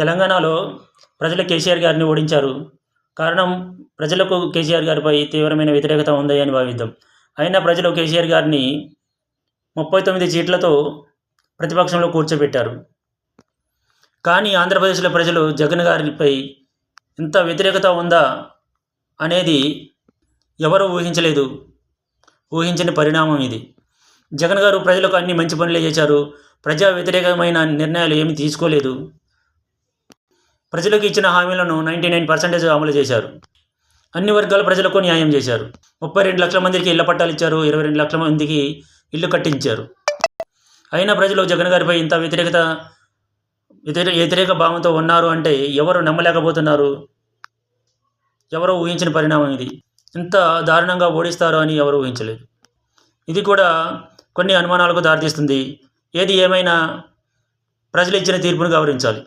తెలంగాణలో ప్రజలు కేసీఆర్ గారిని ఓడించారు. కారణం ప్రజలకు కేసీఆర్ గారిపై తీవ్రమైన వ్యతిరేకత ఉంది అని భావిద్దాం. అయినా ప్రజలు కేసీఆర్ గారిని ముప్పై తొమ్మిది సీట్లతో ప్రతిపక్షంలో కూర్చోబెట్టారు. కానీ ఆంధ్రప్రదేశ్లో ప్రజలు జగన్ గారిపై ఇంత వ్యతిరేకత ఉందా అనేది ఎవరు ఊహించలేదు. ఊహించని పరిణామం ఇది. జగన్ గారు ప్రజలకు అన్ని మంచి పనులే చేశారు. ప్రజా వ్యతిరేకమైన నిర్ణయాలు ఏమి తీసుకోలేదు. ప్రజలకు ఇచ్చిన హామీలను నైంటీ నైన్ పర్సెంటేజ్ అమలు చేశారు. అన్ని వర్గాల ప్రజలకు న్యాయం చేశారు. ముప్పై రెండు లక్షల మందికి ఇళ్ళ పట్టాలు ఇచ్చారు ఇరవై రెండు లక్షల మందికి ఇల్లు కట్టించారు. అయినా ప్రజలు జగన్ గారిపై ఇంత వ్యతిరేకత వ్యతిరేక వ్యతిరేక భావంతో ఉన్నారు అంటే ఎవరు నమ్మలేకపోతున్నారు? ఎవరో ఊహించిన పరిణామం ఇది. ఇంత దారుణంగా ఓడిస్తారు అని ఎవరు ఊహించలేదు. ఇది కూడా కొన్ని అనుమానాలకు దారితీస్తుంది. ఏది ఏమైనా ప్రజలు ఇచ్చిన తీర్పును గౌరవించాలి.